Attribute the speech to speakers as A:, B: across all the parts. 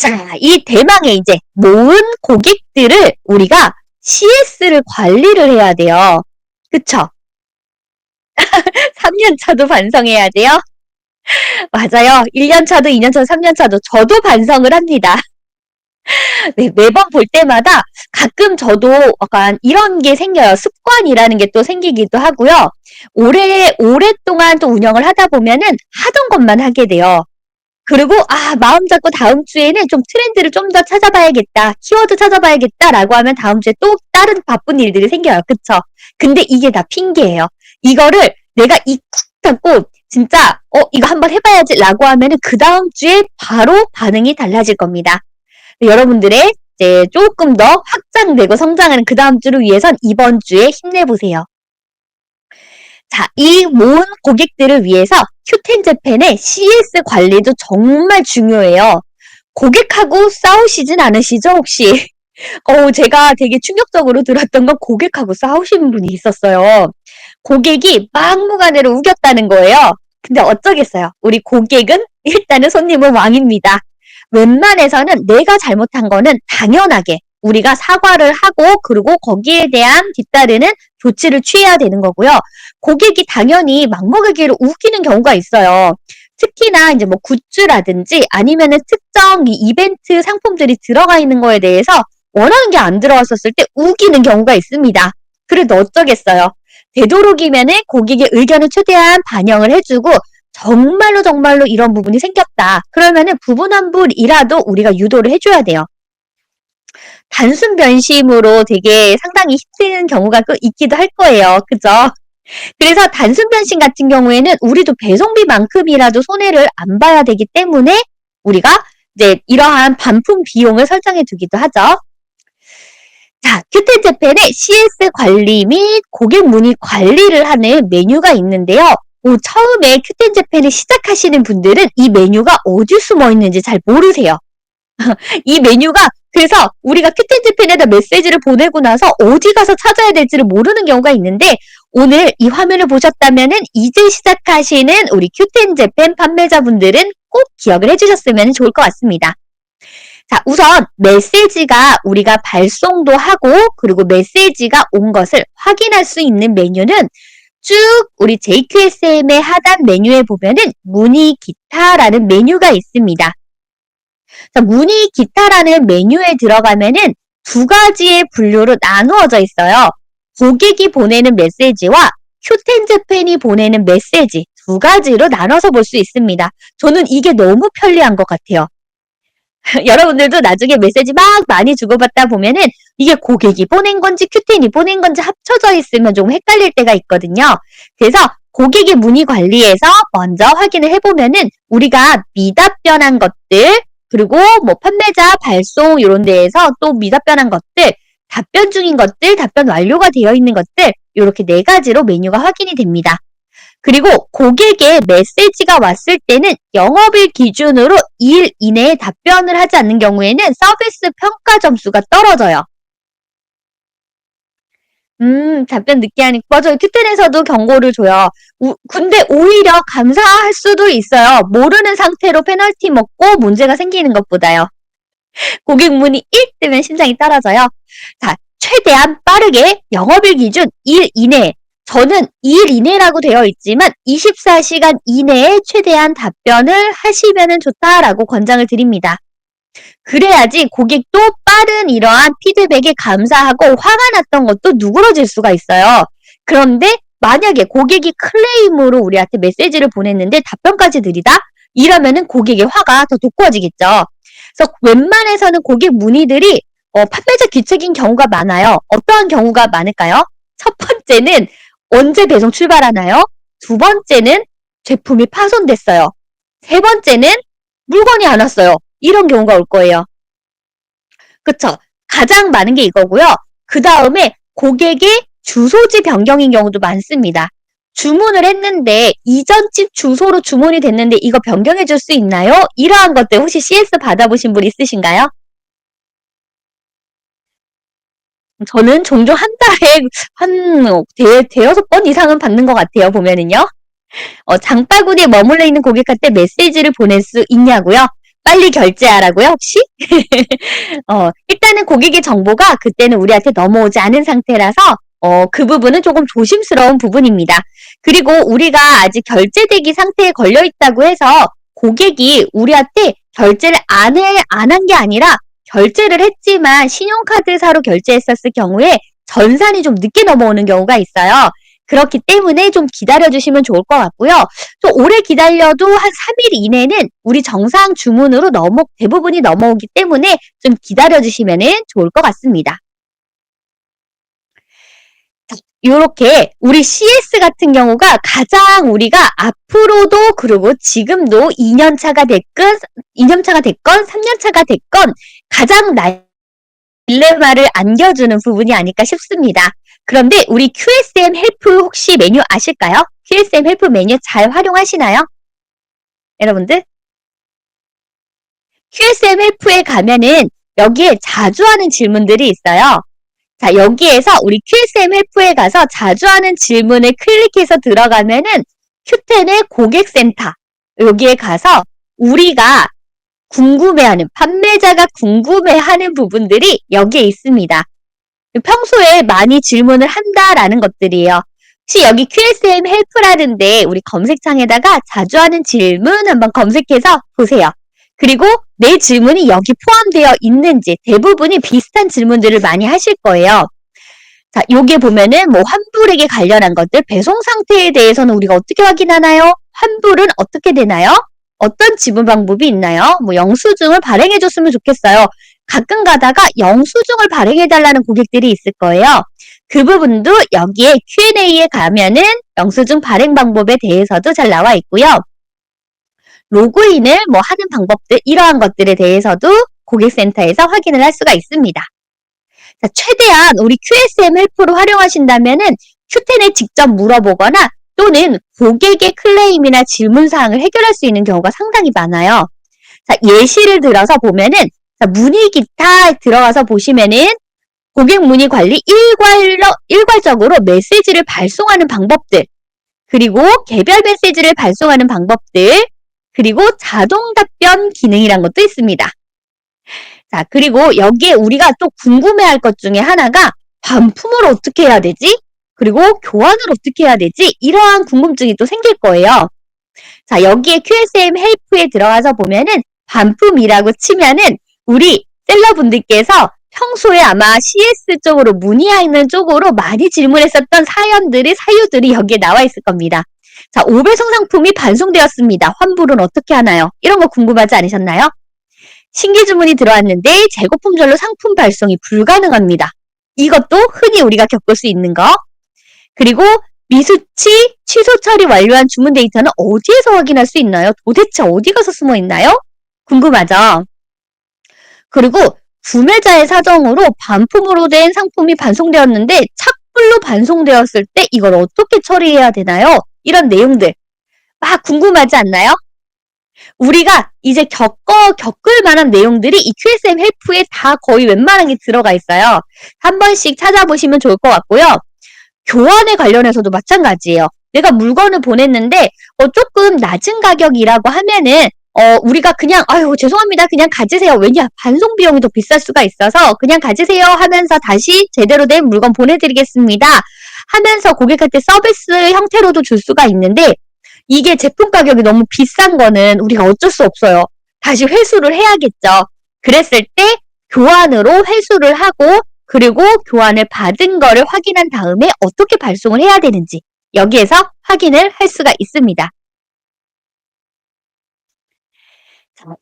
A: 자, 이 대망의 이제 모은 고객들을 우리가 CS를 관리를 해야 돼요. 그쵸? 3년 차도 반성해야 돼요? 맞아요. 1년 차도, 2년 차도, 3년 차도 저도 반성을 합니다. 네, 매번 볼 때마다 가끔 저도 약간 이런 게 생겨요. 습관이라는 게 또 생기기도 하고요. 오래, 오랫동안 또 운영을 하다 보면은 하던 것만 하게 돼요. 그리고 아 마음 잡고 다음 주에는 좀 트렌드를 좀 더 찾아봐야겠다. 키워드 찾아봐야겠다라고 하면 다음 주에 또 다른 바쁜 일들이 생겨요. 그쵸? 근데 이게 다 핑계예요. 이거를 내가 이쿡 잡고 진짜 어 이거 한번 해봐야지 라고 하면은 그 다음 주에 바로 반응이 달라질 겁니다. 여러분들의 이제 조금 더 확장되고 성장하는 그 다음 주를 위해선 이번 주에 힘내보세요. 자, 이 모은 고객들을 위해서 큐텐재팬의 CS 관리도 정말 중요해요. 고객하고 싸우시진 않으시죠, 혹시? 어, 제가 되게 충격적으로 들었던 건 고객하고 싸우시는 분이 있었어요. 고객이 막무가내로 우겼다는 거예요. 근데 어쩌겠어요. 우리 고객은 일단은 손님은 왕입니다. 웬만해서는 내가 잘못한 거는 당연하게 우리가 사과를 하고 그리고 거기에 대한 뒤따르는 조치를 취해야 되는 거고요. 고객이 당연히 막먹이기를 우기는 경우가 있어요. 특히나 이제 뭐 굿즈라든지 아니면은 특정 이 이벤트 상품들이 들어가 있는 거에 대해서 원하는 게 안 들어왔었을 때 우기는 경우가 있습니다. 그래도 어쩌겠어요. 되도록이면은 고객의 의견을 최대한 반영을 해주고 정말로 정말로 이런 부분이 생겼다. 그러면은 부분 한 분이라도 우리가 유도를 해줘야 돼요. 단순 변심으로 되게 상당히 힘든 경우가 또 있기도 할 거예요. 그죠? 그래서 단순 변심 같은 경우에는 우리도 배송비만큼이라도 손해를 안 봐야 되기 때문에 우리가 이제 이러한 반품 비용을 설정해 두기도 하죠. 자, 큐텐 재팬의 CS 관리 및 고객 문의 관리를 하는 메뉴가 있는데요. 오, 처음에 큐텐 재팬을 시작하시는 분들은 이 메뉴가 어디 숨어 있는지 잘 모르세요. 이 메뉴가 그래서 우리가 큐텐 재팬에다 메시지를 보내고 나서 어디 가서 찾아야 될지를 모르는 경우가 있는데 오늘 이 화면을 보셨다면 이제 시작하시는 우리 큐텐 재팬 판매자분들은 꼭 기억을 해주셨으면 좋을 것 같습니다. 자, 우선 메시지가 우리가 발송도 하고 그리고 메시지가 온 것을 확인할 수 있는 메뉴는 쭉 우리 JQSM의 하단 메뉴에 보면은 문의 기타라는 메뉴가 있습니다. 자, 문의 기타라는 메뉴에 들어가면은 두 가지의 분류로 나누어져 있어요. 고객이 보내는 메시지와 큐텐즈팬이 보내는 메시지 두 가지로 나눠서 볼 수 있습니다. 저는 이게 너무 편리한 것 같아요. 여러분들도 나중에 메시지 막 많이 주고받다 보면은 이게 고객이 보낸 건지 큐텐이 보낸 건지 합쳐져 있으면 좀 헷갈릴 때가 있거든요. 그래서 고객의 문의 관리에서 먼저 확인을 해보면은 우리가 미답변한 것들 그리고 뭐 판매자 발송 이런 데에서 또 미답변한 것들 답변 중인 것들, 답변 완료가 되어 있는 것들 이렇게 네 가지로 메뉴가 확인이 됩니다. 그리고 고객의 메시지가 왔을 때는 영업일 기준으로 2일 이내에 답변을 하지 않는 경우에는 서비스 평가 점수가 떨어져요. 음, 답변 늦게 하니까, 맞아요. 큐텐에서도 경고를 줘요. 우, 근데 오히려 감사할 수도 있어요. 모르는 상태로 페널티 먹고 문제가 생기는 것보다요. 고객 문이 1 뜨면 심장이 떨어져요. 자, 최대한 빠르게 영업일 기준 2일 이내 저는 2일 이내라고 되어 있지만 24시간 이내에 최대한 답변을 하시면 좋다라고 권장을 드립니다. 그래야지 고객도 빠른 이러한 피드백에 감사하고 화가 났던 것도 누그러질 수가 있어요. 그런데 만약에 고객이 클레임으로 우리한테 메시지를 보냈는데 답변까지 느리다? 이러면은 고객의 화가 더 돋구어지겠죠. 그래서 웬만해서는 고객 문의들이 어, 판매자 귀책인 경우가 많아요. 어떠한 경우가 많을까요? 첫 번째는 언제 배송 출발하나요? 두 번째는 제품이 파손됐어요. 세 번째는 물건이 안 왔어요. 이런 경우가 올 거예요. 그쵸? 가장 많은 게 이거고요. 그 다음에 고객의 주소지 변경인 경우도 많습니다. 주문을 했는데 이전 집 주소로 주문이 됐는데 이거 변경해 줄 수 있나요? 이러한 것들 혹시 CS 받아보신 분 있으신가요? 저는 종종 한 달에 한 대, 대여섯 번 이상은 받는 것 같아요, 보면은요. 어, 장바구니에 머물러 있는 고객한테 메시지를 보낼 수 있냐고요? 빨리 결제하라고요, 혹시? 어, 일단은 고객의 정보가 그때는 우리한테 넘어오지 않은 상태라서 어, 그 부분은 조금 조심스러운 부분입니다. 그리고 우리가 아직 결제대기 상태에 걸려 있다고 해서 고객이 우리한테 결제를 안 해, 안 한 게 아니라 결제를 했지만 신용카드사로 결제했었을 경우에 전산이 좀 늦게 넘어오는 경우가 있어요. 그렇기 때문에 좀 기다려주시면 좋을 것 같고요. 좀 오래 기다려도 한 3일 이내는 우리 정상 주문으로 넘어, 대부분이 넘어오기 때문에 좀 기다려주시면 좋을 것 같습니다. 이렇게 우리 CS 같은 경우가 가장 우리가 앞으로도 그리고 지금도 2년차가 됐건 2년차가 됐건 3년차가 됐건 가장 딜레마를 안겨주는 부분이 아닐까 싶습니다. 그런데 우리 QSM 헬프 혹시 메뉴 아실까요? QSM 헬프 메뉴 잘 활용하시나요? 여러분들? QSM 헬프에 가면은 여기에 자주 하는 질문들이 있어요. 자, 여기에서 우리 QSM 헬프에 가서 자주 하는 질문을 클릭해서 들어가면은 큐텐의 고객센터 여기에 가서 우리가 궁금해하는 판매자가 궁금해하는 부분들이 여기에 있습니다. 평소에 많이 질문을 한다라는 것들이에요. 혹시 여기 QSM 헬프라는데 우리 검색창에다가 자주 하는 질문 한번 검색해서 보세요. 그리고 내 질문이 여기 포함되어 있는지 대부분이 비슷한 질문들을 많이 하실 거예요. 자, 여기에 보면은 뭐 환불액에 관련한 것들, 배송 상태에 대해서는 우리가 어떻게 확인하나요? 환불은 어떻게 되나요? 어떤 지분 방법이 있나요? 뭐 영수증을 발행해 줬으면 좋겠어요. 가끔 가다가 영수증을 발행해 달라는 고객들이 있을 거예요. 그 부분도 여기에 Q&A에 가면은 영수증 발행 방법에 대해서도 잘 나와 있고요. 로그인을 뭐 하는 방법들 이러한 것들에 대해서도 고객센터에서 확인을 할 수가 있습니다. 자, 최대한 우리 QSM 헬프로 활용하신다면 은 큐텐에 직접 물어보거나 또는 고객의 클레임이나 질문 사항을 해결할 수 있는 경우가 상당히 많아요. 자, 예시를 들어서 보면은 자, 문의 기타 들어가서 보시면은 고객 문의 관리 일괄로, 일괄적으로 메시지를 발송하는 방법들, 그리고 개별 메시지를 발송하는 방법들, 그리고 자동 답변 기능이란 것도 있습니다. 자, 그리고 여기에 우리가 또 궁금해 할 것 중에 하나가 반품을 어떻게 해야 되지? 그리고 교환을 어떻게 해야 되지? 이러한 궁금증이 또 생길 거예요. 자, 여기에 QSM 헬프에 들어가서 보면은 반품이라고 치면은 우리 셀러분들께서 평소에 아마 CS 쪽으로 문의하는 쪽으로 많이 질문했었던 사연들이, 사유들이 여기에 나와 있을 겁니다. 자, 5배송 상품이 반송되었습니다. 환불은 어떻게 하나요? 이런 거 궁금하지 않으셨나요? 신규 주문이 들어왔는데 재고 품절로 상품 발송이 불가능합니다. 이것도 흔히 우리가 겪을 수 있는 거. 그리고 미수치 취소 처리 완료한 주문 데이터는 어디에서 확인할 수 있나요? 도대체 어디 가서 숨어 있나요? 궁금하죠? 그리고 구매자의 사정으로 반품으로 된 상품이 반송되었는데 착불로 반송되었을 때 이걸 어떻게 처리해야 되나요? 이런 내용들 막 궁금하지 않나요? 우리가 이제 겪어 겪을 만한 내용들이 이 QSM 헬프에 다 거의 웬만한 게 들어가 있어요. 한 번씩 찾아보시면 좋을 것 같고요. 교환에 관련해서도 마찬가지예요. 내가 물건을 보냈는데 어, 조금 낮은 가격이라고 하면은 어, 우리가 그냥 아유 죄송합니다. 그냥 가지세요. 왜냐? 반송 비용이 더 비쌀 수가 있어서 그냥 가지세요 하면서 다시 제대로 된 물건 보내드리겠습니다. 하면서 고객한테 서비스 형태로도 줄 수가 있는데 이게 제품 가격이 너무 비싼 거는 우리가 어쩔 수 없어요. 다시 회수를 해야겠죠. 그랬을 때 교환으로 회수를 하고 그리고 교환을 받은 거를 확인한 다음에 어떻게 발송을 해야 되는지 여기에서 확인을 할 수가 있습니다.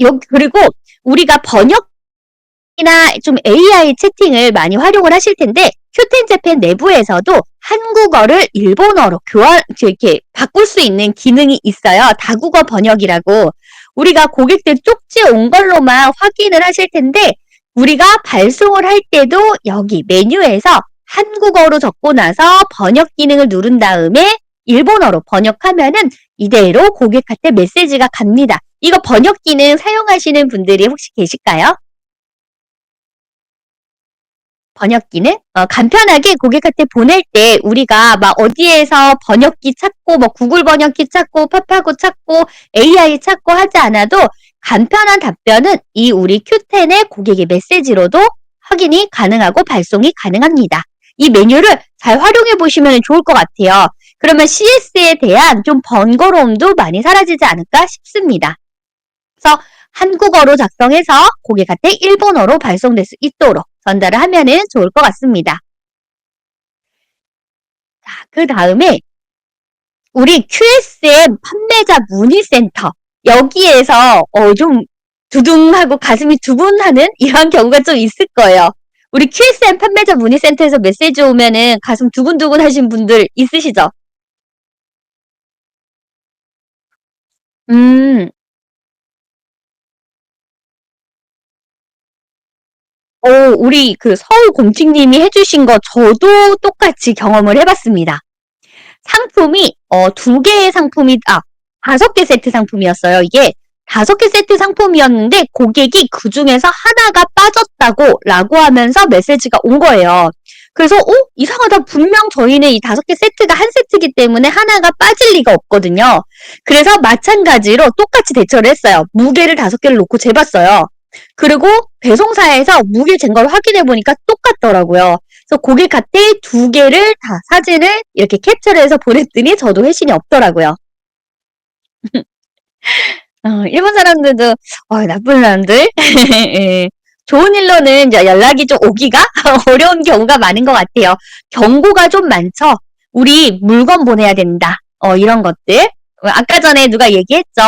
A: 여 그리고 우리가 번역이나 좀 AI 채팅을 많이 활용을 하실 텐데 큐텐 재팬 내부에서도 한국어를 일본어로 교환 이렇게 바꿀 수 있는 기능이 있어요. 다국어 번역이라고 우리가 고객들 쪽지 온 걸로만 확인을 하실 텐데 우리가 발송을 할 때도 여기 메뉴에서 한국어로 적고 나서 번역 기능을 누른 다음에 일본어로 번역하면은 이대로 고객한테 메시지가 갑니다. 이거 번역 기능 사용하시는 분들이 혹시 계실까요? 번역 기능? 어, 간편하게 고객한테 보낼 때 우리가 막 어디에서 번역기 찾고 뭐 구글 번역기 찾고 파파고 찾고 AI 찾고 하지 않아도 간편한 답변은 이 우리 Q10의 고객의 메시지로도 확인이 가능하고 발송이 가능합니다. 이 메뉴를 잘 활용해 보시면 좋을 것 같아요. 그러면 CS에 대한 좀 번거로움도 많이 사라지지 않을까 싶습니다. 그래서 한국어로 작성해서 고객한테 일본어로 발송될 수 있도록 전달을 하면 은 좋을 것 같습니다. 자, 그 다음에 우리 QSM 판매자 문의센터 여기에서 어, 좀 두둥하고 가슴이 두근하는 이런 경우가 좀 있을 거예요. 우리 QSM 판매자 문의센터에서 메시지 오면은 가슴 두근두근 하신 분들 있으시죠? 음, 어, 우리 그 서울 공식님이 해 주신 거 저도 똑같이 경험을 해 봤습니다. 상품이 어, 두 개의 상품이 아 다섯 개 세트 상품이었어요. 이게 다섯 개 세트 상품이었는데 고객이 그 중에서 하나가 빠졌다고 라고 하면서 메시지가 온 거예요. 그래서 어 이상하다 분명 저희는 이 다섯 개 세트가 한 세트이기 때문에 하나가 빠질 리가 없거든요. 그래서 마찬가지로 똑같이 대처를 했어요. 무게를 다섯 개를 놓고 재봤어요. 그리고 배송사에서 무게 잰 걸 확인해 보니까 똑같더라고요. 그래서 고객한테 두 개를 다 사진을 이렇게 캡처를 해서 보냈더니 저도 회신이 없더라고요. 어, 일본 사람들도 어, 나쁜 사람들 예. 좋은 일로는 연락이 좀 오기가 어려운 경우가 많은 것 같아요. 경고가 좀 많죠. 우리 물건 보내야 된다. 어, 이런 것들. 아까 전에 누가 얘기했죠.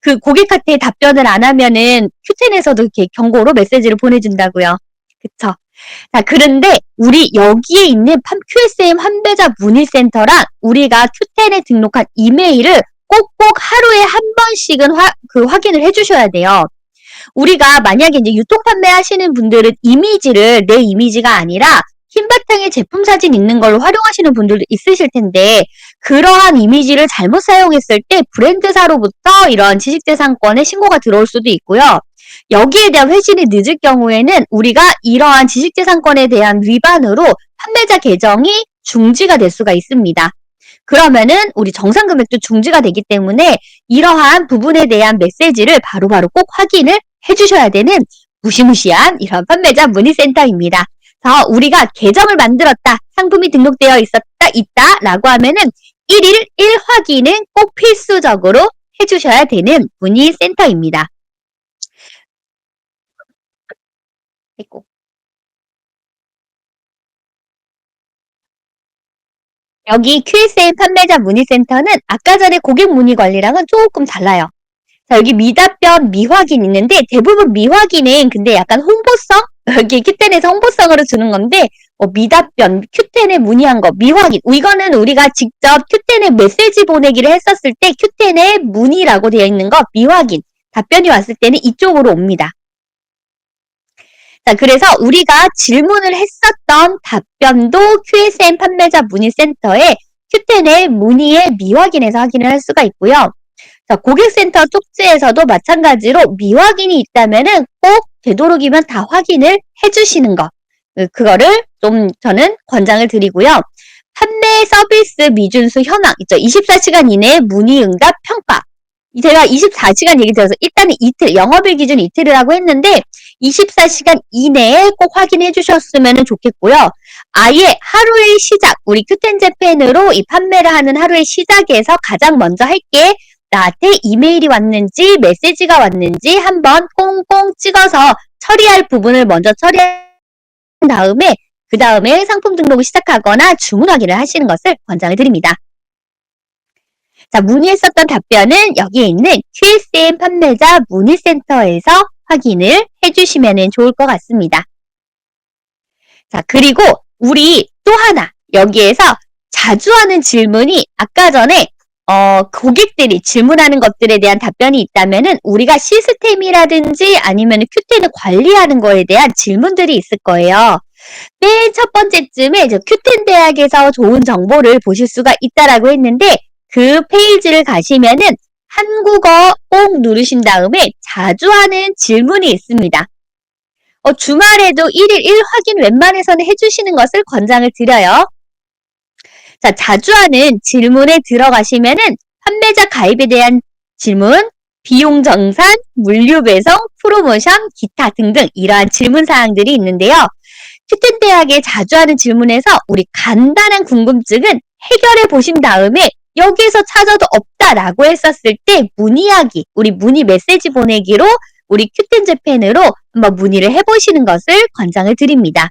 A: 그 고객한테 답변을 안 하면은 큐텐에서도 이렇게 경고로 메시지를 보내준다고요. 그쵸? 자, 그런데 우리 여기에 있는 QSM 환배자 문의센터랑 우리가 큐텐에 등록한 이메일을 꼭꼭 하루에 한 번씩은 화, 그 확인을 해주셔야 돼요. 우리가 만약에 이제 유통 판매하시는 분들은 이미지를 내 이미지가 아니라 흰 바탕에 제품 사진 있는 걸로 활용하시는 분들도 있으실 텐데 그러한 이미지를 잘못 사용했을 때 브랜드사로부터 이런 지식재산권에 신고가 들어올 수도 있고요. 여기에 대한 회신이 늦을 경우에는 우리가 이러한 지식재산권에 대한 위반으로 판매자 계정이 중지가 될 수가 있습니다. 그러면은 우리 정상 금액도 중지가 되기 때문에 이러한 부분에 대한 메시지를 바로바로 꼭 확인을 해주셔야 되는 무시무시한 이런 판매자 문의센터입니다. 그래서 우리가 계정을 만들었다, 상품이 등록되어 있었다, 있다 라고 하면은 1일 1확인은 꼭 필수적으로 해주셔야 되는 문의센터입니다. 아이고. 여기 QSA 판매자 문의센터는 아까 전에 고객 문의 관리랑은 조금 달라요. 자, 여기 미답변, 미확인 있는데 대부분 미확인은 근데 약간 홍보성? 여기 큐텐에서 홍보성으로 주는 건데 뭐 미답변, 큐텐에 문의한 거, 미확인 이거는 우리가 직접 큐텐에 메시지 보내기를 했었을 때 큐텐에 문의라고 되어 있는 거 미확인 답변이 왔을 때는 이쪽으로 옵니다. 자, 그래서 우리가 질문을 했었던 답변도 QSM 판매자 문의센터에 큐텐의 문의에 미확인해서 확인을 할 수가 있고요. 자, 고객센터 쪽지에서도 마찬가지로 미확인이 있다면은 꼭 되도록이면 다 확인을 해주시는 것. 그, 그거를 좀 저는 권장을 드리고요. 판매 서비스 미준수 현황 있죠. 24시간 이내에 문의 응답 평가. 제가 24시간 얘기 드려서 일단은 이틀, 영업일 기준 이틀이라고 했는데 24시간 이내에 꼭 확인해 주셨으면 좋겠고요. 아예 하루의 시작, 우리 큐텐재팬으로 이 판매를 하는 하루의 시작에서 가장 먼저 할게 나한테 이메일이 왔는지 메시지가 왔는지 한번 꽁꽁 찍어서 처리할 부분을 먼저 처리한 다음에 그 다음에 상품 등록을 시작하거나 주문 확인을 하시는 것을 권장을 드립니다. 자, 문의했었던 답변은 여기에 있는 QSM 판매자 문의센터에서 확인을 해주시면 좋을 것 같습니다. 자, 그리고 우리 또 하나 여기에서 자주 하는 질문이 아까 전에 어, 고객들이 질문하는 것들에 대한 답변이 있다면은 우리가 시스템이라든지 아니면 큐텐을 관리하는 거에 대한 질문들이 있을 거예요. 맨 첫 번째쯤에 큐텐 대학에서 좋은 정보를 보실 수가 있다라고 했는데 그 페이지를 가시면은 한국어 꼭 누르신 다음에 자주 하는 질문이 있습니다. 어, 주말에도 1일 1 확인 웬만해서는 해주시는 것을 권장을 드려요. 자, 자주 하는 질문에 들어가시면은 판매자 가입에 대한 질문, 비용 정산, 물류 배송, 프로모션, 기타 등등 이러한 질문 사항들이 있는데요. 큐텐 대학에 자주 하는 질문에서 우리 간단한 궁금증은 해결해 보신 다음에 여기에서 찾아도 없다라고 했었을 때 문의하기, 우리 문의 메시지 보내기로 우리 큐텐 재팬으로 한번 문의를 해보시는 것을 권장을 드립니다.